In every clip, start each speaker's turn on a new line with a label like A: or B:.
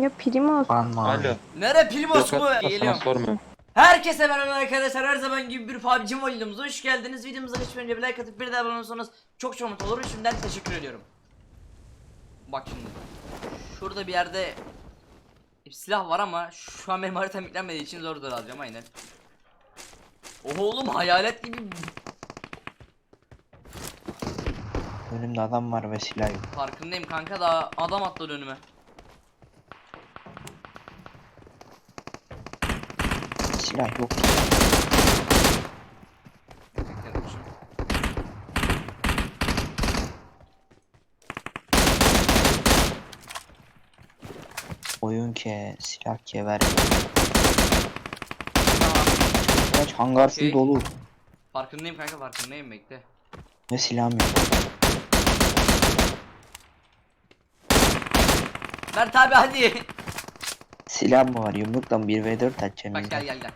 A: Ya primo
B: Banma.
C: Alo.
D: Nere Primos
C: sana
D: Geliyorum.
C: sormuyorum.
D: Herkese merhaba arkadaşlar. Her zaman gibi bir PUBG Mobile videomuza hoş geldiniz. Videomuza geçmeden önce bir like atıp bir de abone olursanız çok çok mutlu olurum. Şimdiden teşekkür ediyorum. Bak şimdi. Şurada bir yerde bir silah var ama şu an benim haritam yüklenmediği için zor zor alacağım aynen. Oha oğlum hayalet gibi
B: Önümde adam var ve silah yok.
D: farkındayım kanka da adam atladı önüme.
B: Silah yok. Oyun ke, silah ke ver. Kaç hangarsız
D: Okey.
B: dolu.
D: Farkındayım kanka farkındayım bekle.
B: Ve silahım yok.
D: Mert abi hadi.
B: Silah mı var? Yumruktan 1v4 atacağım.
D: Bak gel gel gel.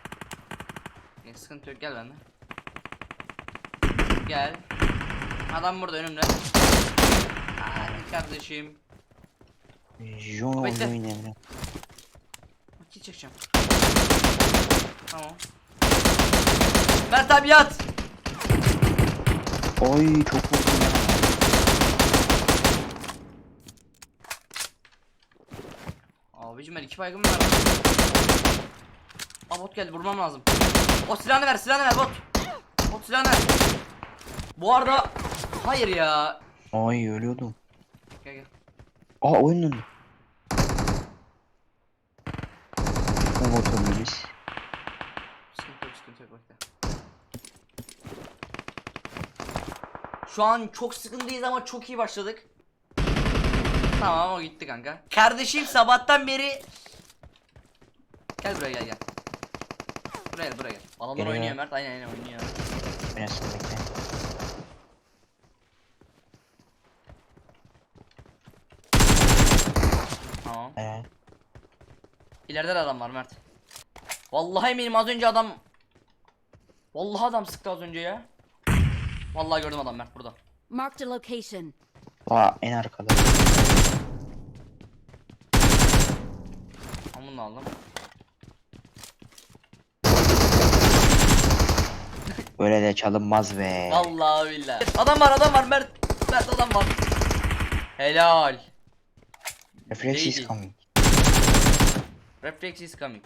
D: Gel, sıkıntı yok gel benden. Gel. Adam burada önümde. Hadi kardeşim.
B: Jon
D: Bekle.
B: oyun Emre.
D: Vakit çekeceğim. Tamam. Mert abi yat.
B: Oy çok vurdum ya.
D: Abicim ben iki baygın var. Bot geldi vurmam lazım. O silahını ver silahını ver bot. Bot silahını ver. Bu arada hayır ya.
B: Ay ölüyordum.
D: Gel gel.
B: Aa oyunun önünde. O otobüs.
D: Sıkıntı yok sıkıntı yok bekle. Şu an çok sıkıntıyız ama çok iyi başladık. Tamam o gitti kanka. Kardeşim sabahtan beri Gel buraya gel gel. Buraya gel buraya gel. Adamlar
B: Geliyor.
D: oynuyor Mert aynen aynen oynuyor.
B: Biraz sonra bekle.
D: Tamam.
B: Ee,
D: İleride de adam var Mert. Vallahi eminim az önce adam Vallahi adam sıktı az önce ya. Vallahi gördüm adam Mert burada.
E: Marked a location.
B: aa en arkada.
D: Da aldım.
B: Böyle de çalınmaz be.
D: Vallahi billahi. Adam var adam var Mert. Mert adam var. Helal.
B: Reflex is coming.
D: Reflex is coming.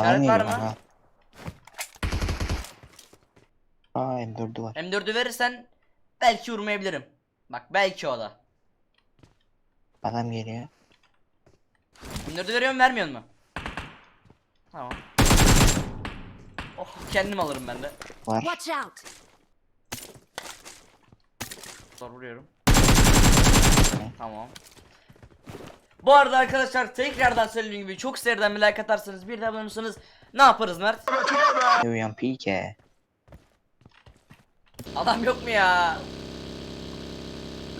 D: İşaret var mı?
B: Aa M4'ü var.
D: M4'ü verirsen belki vurmayabilirim. Bak belki o da.
B: Adam geliyor.
D: M4'ü veriyor mu vermiyor mu? Tamam. Oh kendim alırım ben de.
B: Var.
E: Watch out!
D: Zor vuruyorum. Tamam. Bu arada arkadaşlar tekrardan söylediğim gibi çok seriden bir like atarsanız bir de abone olursanız ne yaparız Mert?
B: Uyan pike.
D: Adam yok mu ya?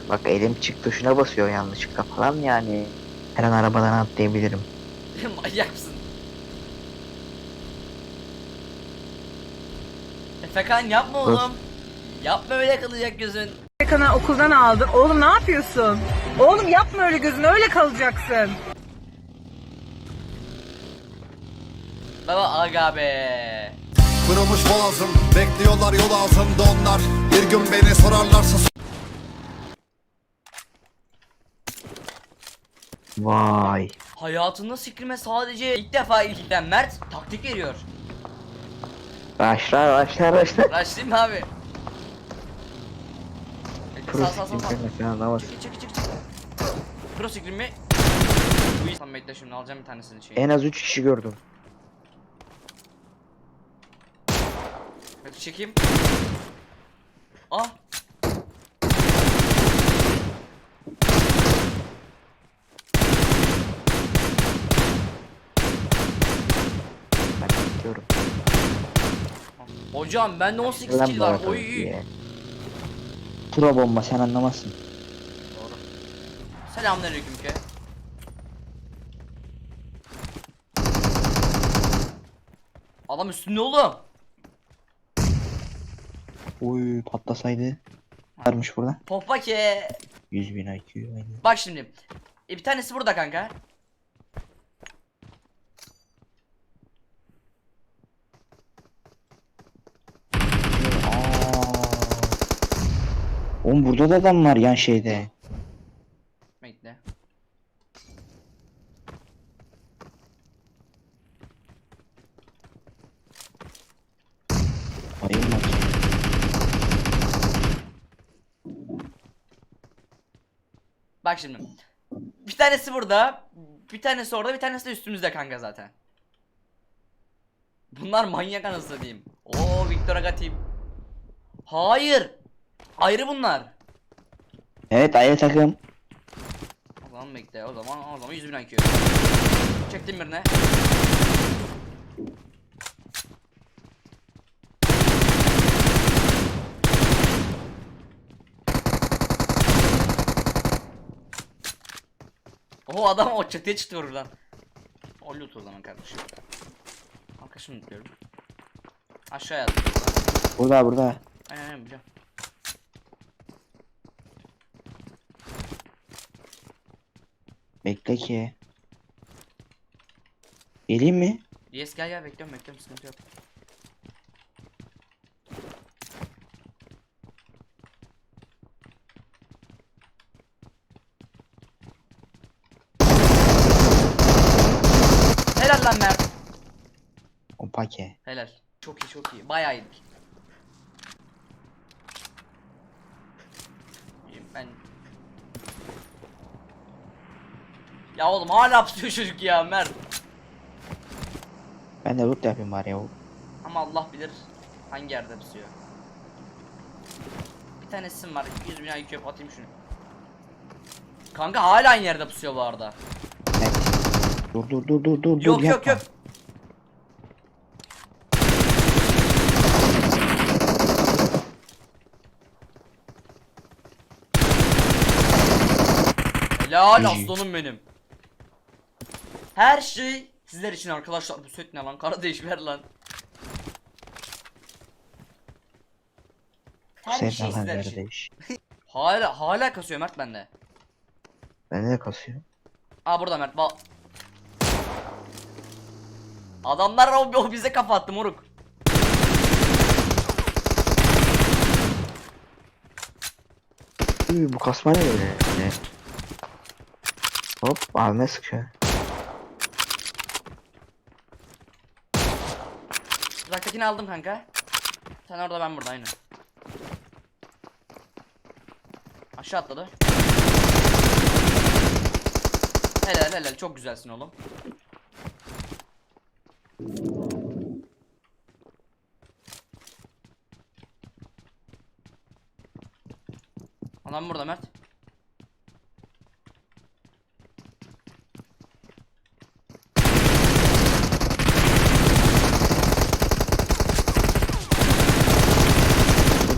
B: Bak elim çık tuşuna basıyor yanlışlıkla falan yani. Her an arabadan atlayabilirim.
D: Manyak mısın? Efekan yapma oğlum. Yapma öyle kalacak gözün.
F: Kana okuldan aldım. Oğlum ne yapıyorsun? Oğlum yapma öyle gözün öyle kalacaksın.
D: Baba aga be.
G: Kırılmış boğazım Bekliyorlar yol ağzında onlar Bir gün beni sorarlarsa
B: Vay.
D: Hayatında sikrime sadece ilk defa ilkten Mert taktik veriyor.
B: Başlar başlar başlar.
D: Raşlayayım mı abi? Sağ sağ sağ sağ.
B: falan anlamaz.
D: Çık çık çık çık. Pro sikrim mi? Bu Tamam bekle şimdi alacağım bir tanesini şey.
B: En az 3 kişi gördüm.
D: Bekle çekeyim. Ah.
B: Ben bekliyorum.
D: Hocam bende 18
B: Lan
D: kill var. Oy.
B: Pro bomba sen anlamazsın.
D: Doğru. Selamünaleyküm ke. Adam üstünde oğlum.
B: Uy patlasaydı. Varmış burada.
D: Topa ke.
B: 100 bin IQ. aynen.
D: Bak şimdi. E, bir tanesi burada kanka.
B: Oğlum burada da adam var yan şeyde.
D: Bekle. Bak şimdi. Bir tanesi burada. Bir tanesi orada. Bir tanesi de üstümüzde kanka zaten. Bunlar manyak anasını diyeyim. Oo Victor Agatim. Hayır. Ayrı bunlar.
B: Evet ayrı takım.
D: O zaman bekle. O zaman o zaman 100 bin IQ. Çektim birine. Oho adam o çatıya çıktı oradan. O loot o zaman kardeşim. Arkadaşım lootluyorum. Aşağıya attım.
B: Burada burada.
D: Aynen aynen biliyorum.
B: Bekle ki. Geleyim mi?
D: Yes gel gel bekliyorum bekliyorum sıkıntı yok. Helal lan Mert.
B: O pake.
D: Helal. Çok iyi çok iyi. Bayağı iyiydik. Ben. Ya oğlum hala pusuyor çocuk ya Mert.
B: Ben de loot yapayım bari ya.
D: Ama Allah bilir hangi yerde pusuyor. Bir tane sim var. 100 bin IQ atayım şunu. Kanka hala aynı yerde pusuyor bu arada.
B: Dur dur dur dur dur.
D: Yok
B: dur,
D: yok
B: yapma.
D: yok. Helal
B: İyi.
D: aslanım benim. Her şey sizler için arkadaşlar. Bu set ne lan? Kardeş ver lan. Her
B: Sen
D: şey sizler için.
B: kardeş.
D: Hala hala kasıyor Mert bende.
B: Bende de kasıyor.
D: Aa burada Mert. Ba Adamlar o, o bize kafa attı moruk.
B: Üy, bu kasma ne böyle? Hop abime sıkıyor.
D: Uzaktakini aldım kanka. Sen orada ben burada aynı. Aşağı atladı. Helal helal çok güzelsin oğlum. Adam burada Mert.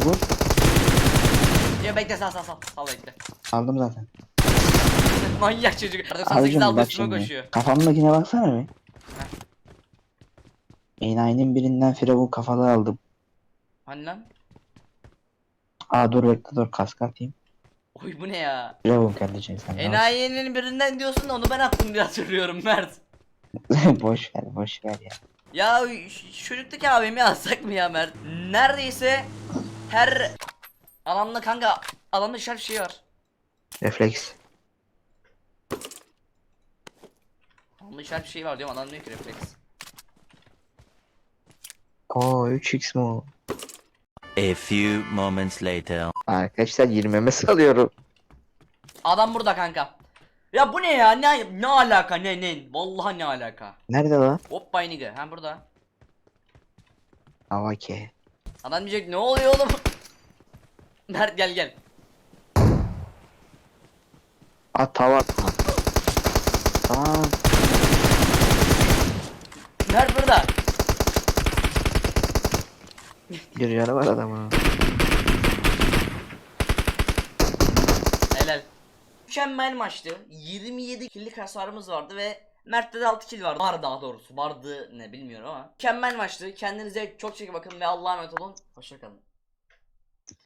B: Vur.
D: Ya bekle sal sal sal. Sal bekle.
B: Aldım zaten.
D: Manyak çocuk. 98
B: Abicim
D: aldı
B: bak
D: üstüme
B: şimdi.
D: koşuyor.
B: Kafamdakine baksana bir. Enayinin birinden firavun kafalı aldım.
D: Hani lan?
B: Aa dur bekle dur kask atayım.
D: Oy bu ne ya?
B: Firavun kardeşim sen. de
D: Enayi'nin birinden diyorsun da onu ben attım diye hatırlıyorum Mert.
B: boş ver boş ver ya.
D: Ya şu çocuktaki abimi alsak mı ya Mert? Neredeyse her alanda kanka alanda şer şey var.
B: Refleks.
D: Alanda bir şey var diyorum adam diyor ki refleks.
B: Oo 3x mu?
A: A few moments later.
B: Arkadaşlar 20'me salıyorum.
D: Adam burada kanka. Ya bu ne ya? Ne ne alaka? Ne ne? Vallahi ne alaka?
B: Nerede lan?
D: Hop bay nigga. Ha burada.
B: Avake.
D: Adam diyecek ne oluyor oğlum? Mert gel gel.
B: At tava atma. Tamam.
D: Mert burada.
B: Bir canı var adamın.
D: Helal. Mükemmel maçtı. 27 killik hasarımız vardı ve Mert'te de 6 kill vardı. Var daha doğrusu. Vardı ne bilmiyorum ama. Mükemmel maçtı. Kendinize çok çok bakın ve Allah'a emanet olun. Hoşçakalın.